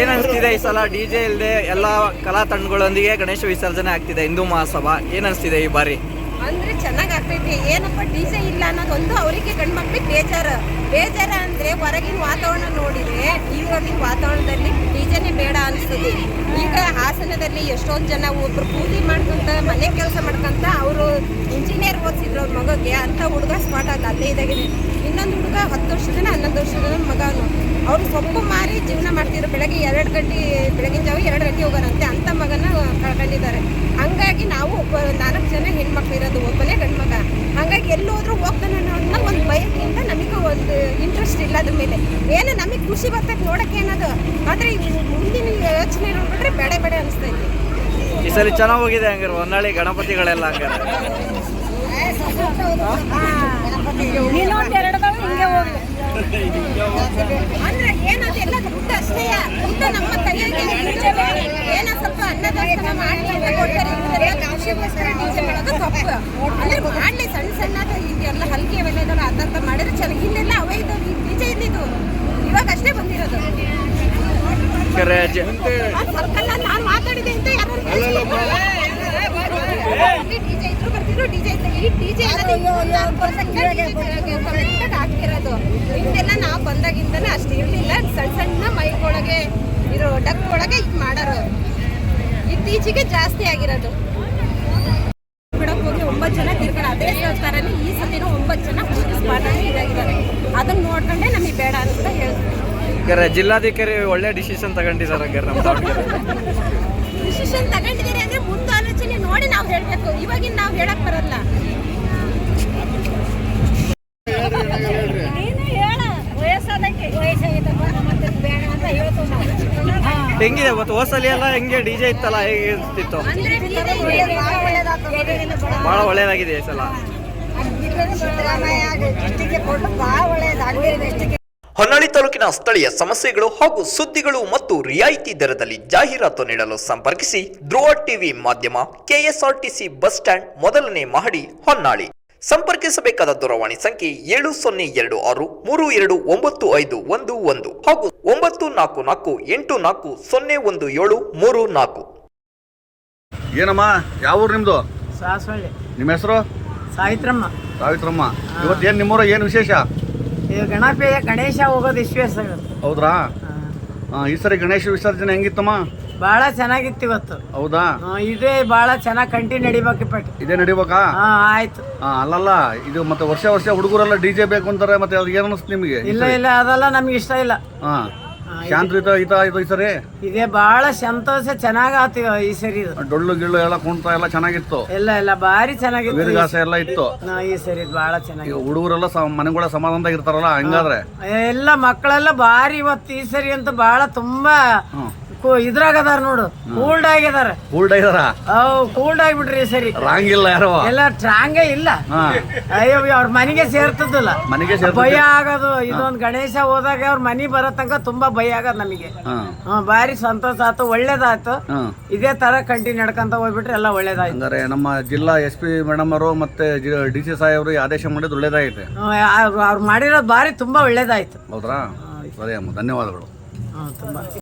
ಏನ್ ಅನಿಸ್ತಿದೆ ಈ ಸಲ ಡಿ ಜೆ ಇಲ್ಲದೆ ಎಲ್ಲ ಕಲಾ ತಂಡಗಳೊಂದಿಗೆ ಗಣೇಶ ವಿಸರ್ಜನೆ ಆಗ್ತಿದೆ ಹಿಂದೂ ಮಹಾಸಭಾ? ಏನು ಈ ಬಾರಿ? ಅಂದ್ರೆ ಚೆನ್ನಾಗ್ ಆಗ್ತೈತಿ. ಏನಪ್ಪ, ಡಿ ಜೆ ಇಲ್ಲ ಅನ್ನೋದೊಂದು ಅವರಿಗೆ ಗಂಡು ಮಕ್ಳಿಗೆ ಬೇಜಾರ. ಬೇಜಾರ ಅಂದ್ರೆ ಹೊರಗಿನ ವಾತಾವರಣ ನೋಡಿದ್ರೆ ಈವಾಗಿನ ವಾತಾವರಣದಲ್ಲಿ ಡಿಜೆನೇ ಬೇಡ ಅನಿಸ್ತದೆ ಈಗ ಹಾಸನದಲ್ಲಿ ಎಷ್ಟೊಂದು ಜನ ಒಬ್ರು ಪೂಜೆ ಮಾಡ್ಕೊಂತ, ಮನೆ ಕೆಲಸ ಮಾಡ್ಕೊಂತ ಅವರು ಇಂಜಿನಿಯರ್ ಓದಿಸಿದ್ರು ಅವ್ರ ಮಗಗೆ ಅಂತ ಹುಡುಗ ಸ್ಪಾಟ್ ಆದ ಅಲ್ಲೇ ಇದಾಗಿದೆ ಇನ್ನೊಂದು ಹುಡುಗ ಹತ್ತು ವರ್ಷದ ಹನ್ನೊಂದು ವರ್ಷದ ಮಗನು ಅವ್ರು ಸೊಪ್ಪು ಮಾರಿ ಜೀವನ ಮಾಡ್ತಿದ್ರು. ಬೆಳಗ್ಗೆ ಎರಡು ಗಂಟೆ ಬೆಳಗಿನ ಜಾವ ಎರಡು ಗಂಟೆ ಹೋಗೋರಂತೆ ಅಂತ ಮಗನ ಕಳ್ಕೊಂಡಿದ್ದಾರೆ. ಹಂಗಾಗಿ ನಾವು ಒಬ್ಬ ನಾಲ್ಕು ಜನ ಹೆಣ್ಮಕ್ಳು ಇರೋದು ಒಬ್ಬನೇ ಗಂಡ್ಮಗ. ಹಂಗಾಗಿ ಎಲ್ಲೋದ್ರೂ ಹೋಗ್ತಾನೆ ಅನ್ನೋ ಒಂದು ಭಯದಿಂದ ನಮಗೂ ಒಂದು ಇಂಟ್ರೆಸ್ಟ್ ಇಲ್ಲ ಅದ್ರ ಮೇಲೆ. ಏನು ನಮಗೆ ಖುಷಿ ಬರ್ತೈತೆ ನೋಡಕ್ಕೆ ಏನದು ಆದರೆ ಮುಂದಿನ ಯೋಚನೆ ನೋಡ್ಬಿಟ್ರೆ ಬೇಡ ಬೇಡ ಅನಿಸ್ತೈತಿ. ಈ ಸಲ ಚೆನ್ನಾಗಿ ಹೋಗಿದೆ ಹಂಗಾರೆ. ಹೊನ್ನಾಳಿ ಗಣಪತಿಗಳೆಲ್ಲ ಹಂಗಾರೆ. ಅಂದ್ರೆ ಏನದು ಎಲ್ಲ ದುಡ್ಡು ಅಷ್ಟೇ ದುಡ್ಡು ನಮ್ಮ ತಲೆಗೆ ಏನೋ ಸ್ವಲ್ಪ ಅನ್ನದಾಸನ ಮಾಡಿ ಅಂತ ಕೊಡ್ತಾರೆ ಖುಷಿಗೋಸ್ಕರ ಡಿಜೆ ಮಾಡೋದು ತಪ್ಪು ಅಂದ್ರೆ ಮಾಡ್ಲಿ ಸಣ್ಣ ಸಣ್ಣದ ಇದೆಲ್ಲ ಹಲ್ಕೆ ಅವೆಲ್ಲ ಇದಾವಲ್ಲ ಅದಂತ ಮಾಡಿದ್ರೆ ಚೆನ್ನಾಗಿ ಹಿಂದೆಲ್ಲ ಅವೇ ಇದ್ದವು ಡಿಜೆ ಇದ್ದಿದ್ದು ಇವಾಗ ಅಷ್ಟೇ ಬಂದಿರೋದು ಸರ್ಕಲ್ ನಾನು ಮಾತಾಡಿದೆ ಅಂತ ಯಾರು ಡಿಜೆ ಇದ್ರು ಬರ್ತಿದ್ರು ಡಿಜೆ ಈ ಡಿಜೆ ಹಿಂದೆಲ್ಲ ನಾವು ಬಂದಾಗಿಂದನೇ ಅಷ್ಟು ಇರಲಿಲ್ಲ. ಸಣ್ಣ ಸಣ್ಣ ಮೈಗೊಳಗೆ ಇರೋ ಡಕ್ ಒಳಗೆ ಇದು ಮಾಡೋರು ಇತ್ತೀಚೆಗೆ ಜಾಸ್ತಿ ಆಗಿರೋದು. ಹೋಗಿ ಒಂಬತ್ತು ಜನ ತಿರ್ಗಡೆ ಅದೇ ಸರ್ಕಾರನೇ ಈ ಸತಿನೂ ಒಂಬತ್ತು ಜನ ಮಾಡಿ ಇದಾಗಿದ್ದಾರೆ. ಅದನ್ನ ನೋಡ್ಕೊಂಡೆ ನಮಗೆ ಬೇಡ ಅಂತ ಹೇಳ್ತೀವಿ ಜಿಲ್ಲಾಧಿಕಾರಿ ಒಳ್ಳೆ ಡಿಸಿಷನ್ ತಗೊಂಡಿದ್ದಾರೆ ಡಿಸಿಷನ್ ತಗೊಂಡಿದ್ದೀರಿ ಅಂದ್ರೆ ಮುಂದೆ ಆಲೋಚನೆ ನೋಡಿ ನಾವು ಹೇಳಬೇಕು. ಇವಾಗಿನ ನಾವು ಹೇಳಕ್ ಬರಲ್ಲ ನೀನು ಹೇಳ ವಯಸ್ಸಾದಕ್ಕೆ ವಯಸ್ಸಾಗಿದ್ದಪ್ಪ ಮತ್ತೆ ಬೇಡ ಅಂತ ಹೇಳ್ತು ಹೆಂಗಿದೆ ಮತ್ತೆ ಹೋಸಲಿ ಎಲ್ಲ ಹೆಂಗೆ ಡಿ ಜೆ ಇತ್ತಲ್ಲ, ಹೇಗೆ ಇರ್ತಿತ್ತು? ಬಹಳ ಒಳ್ಳೇದಾಗಿದೆ ಈ ಸಲ. ಹೊನ್ನಾಳಿ ತಾಲೂಕಿನ ಸ್ಥಳೀಯ ಸಮಸ್ಯೆಗಳು ಹಾಗೂ ಸುದ್ದಿಗಳು ಮತ್ತು ರಿಯಾಯಿತಿ ದರದಲ್ಲಿ ಜಾಹೀರಾತು ನೀಡಲು ಸಂಪರ್ಕಿಸಿ ಧ್ರುವ ಟಿವಿ ಮಾಧ್ಯಮ ಕೆಎಸ್ಆರ್ಟಿಸಿ ಬಸ್ ಸ್ಟ್ಯಾಂಡ್ ಮೊದಲನೇ ಮಹಡಿ ಹೊನ್ನಾಳಿ. ಸಂಪರ್ಕಿಸಬೇಕಾದ ದೂರವಾಣಿ ಸಂಖ್ಯೆ ಏಳು ಸೊನ್ನೆ ಎರಡು ಆರು ಮೂರು ಎರಡು ಒಂಬತ್ತು ಐದು ಒಂದು ಒಂದು ಹಾಗೂ ಒಂಬತ್ತು ನಾಲ್ಕು ನಾಲ್ಕು ಎಂಟು ನಾಲ್ಕು ಸೊನ್ನೆ ಒಂದು ಏಳು ಮೂರು ನಾಲ್ಕು. ಏನಮ್ಮ ಯಾವ ಊರು ನಿಮ್ದು? ನಿಮ್ಮ ಹೆಸರು? ಸಾವಿತ್ರಮ್ಮ. ಸಾವಿತ್ರಮ್ಮ. ಇವತ್ತು ಏನು ನಿಮ್ಮೂರ ಏನು ವಿಶೇಷ? ಏ ಗಣಪತಿಯ ಗಣೇಶ ಹೋಗೋದು ವಿಶ್ವಾಸ ಹೌದ್ರಾ? ಆ, ಈ ಸರಿ ಗಣೇಶ ವಿಸರ್ಜನೆ ಹೆಂಗಿತ್ತಮ್ಮ? ಭಾಳ ಚೆನ್ನಾಗಿತ್ತು ಇವತ್ತು. ಹೌದಾ? ಇದೇ ಬಹಳ ಚೆನ್ನಾಗಿ ಕಂಟಿ ನಡಿಬೇಕು ಪಟ್ಟಿ ಇದೇ ನಡಿಬೇಕಾ? ಹಾ ಆಯ್ತು. ಆ, ಅಲ್ಲಲ್ಲ ಇದು ಮತ್ತೆ ವರ್ಷ ವರ್ಷ ಹುಡುಗರೆಲ್ಲ ಡಿ ಜೆ ಬೇಕು ಅಂತಾರೆ ಮತ್ತೆ ಅದು ಏನು ಅನಿಸ್ತು ನಿಮಗೆ? ಇಲ್ಲ ಇಲ್ಲ ಅದೆಲ್ಲ ನಮ್ಗೆ ಇಷ್ಟ ಇಲ್ಲ. ಹಾ. ಶಾಂತ ಈತ ಇದು ಈ ಸರಿ? ಇದೇ ಬಹಳ ಸಂತೋಷ ಚೆನ್ನಾಗಿ ಆತು ಈ ಸರಿ ಇದು. ಡೊಳ್ಳು ಗಿಳ್ಳು ಎಲ್ಲ ಕುಣ್ತಾ ಎಲ್ಲ ಚೆನ್ನಾಗಿತ್ತು. ಇಲ್ಲ ಇಲ್ಲ ಭಾರಿ ಚೆನ್ನಾಗಿತ್ತು ಈ ವೀರಗಾಸ ಎಲ್ಲ ಇತ್ತು. ಹಾ, ಈ ಸರಿ ಭಾಳ ಈಗ ಹುಡುಗರೆಲ್ಲ ಸ ಮನೆಗಳ ಸಮಾಧಾನದಾಗ ಇರ್ತಾರಲ್ಲ ಹಂಗಾದ್ರೆ? ಎಲ್ಲ ಮಕ್ಕಳೆಲ್ಲ ಭಾರಿ ಇವತ್ತು ಈ ಸರಿ ಅಂತ ಬಹಳ ತುಂಬಾ ಹ್ಮ್ ಇದ್ರಾಗ ಅದಾರ ನೋಡು. ಕೂಲ್ಡ್ ಆಗಿದಾರ. ಕೂಲ್ಡ್ ಆಗಿದಾರ? ಅವ್ ಕೂಲ್ಡ್ ಆಗ್ಬಿಟ್ರಿ ಸರಿ. ರಾಂಗ್ ಇಲ್ಲ ಯಾರೋ? ಎಲ್ಲ ಟ್ರಾಂಗೇ ಇಲ್ಲ. ಅಯ್ಯೋ ಅವ್ರ ಮನೆಗೆ ಸೇರ್ತದಲ್ಲ ಮನೆಗೆ. ಭಯ ಆಗೋದು. ಇದೊಂದು ಗಣೇಶ ಹೋದಾಗ ಅವ್ರ ಮನೆ ಬರೋ ತನಕ ತುಂಬಾ ಭಯ ಆಗದ್ ನಮಗೆ. ಬಾರಿ ಭಾರಿ ಸಂತೋಷ ಆಯ್ತು ಒಳ್ಳೇದಾಯ್ತು. ಇದೇ ತರ ಕಂಟಿನ್ಯೂ ನಡ್ಕೊಂತ ಹೋಗ್ಬಿಟ್ರೆ ಎಲ್ಲ ಒಳ್ಳೇದಾಯ್ತು. ಅಂದ್ರೆ ನಮ್ಮ ಜಿಲ್ಲಾ ಎಸ್ ಪಿ ಮೇಡಮ್ ಅವರು ಮತ್ತೆ ಡಿ ಸಿ ಅವರು ಆದೇಶ ಮಾಡಿದ್ ಒಳ್ಳೇದಾಗೈತೆ. ಹ್ಮ್, ಅವ್ರು ಮಾಡಿರೋದು ಭಾರಿ ತುಂಬಾ ಒಳ್ಳೇದಾಯ್ತು. ಹೌದ್ರಾ? ಸರಿ ಅಮ್ಮ ಧನ್ಯವಾದಗಳು. ತುಂಬಾ.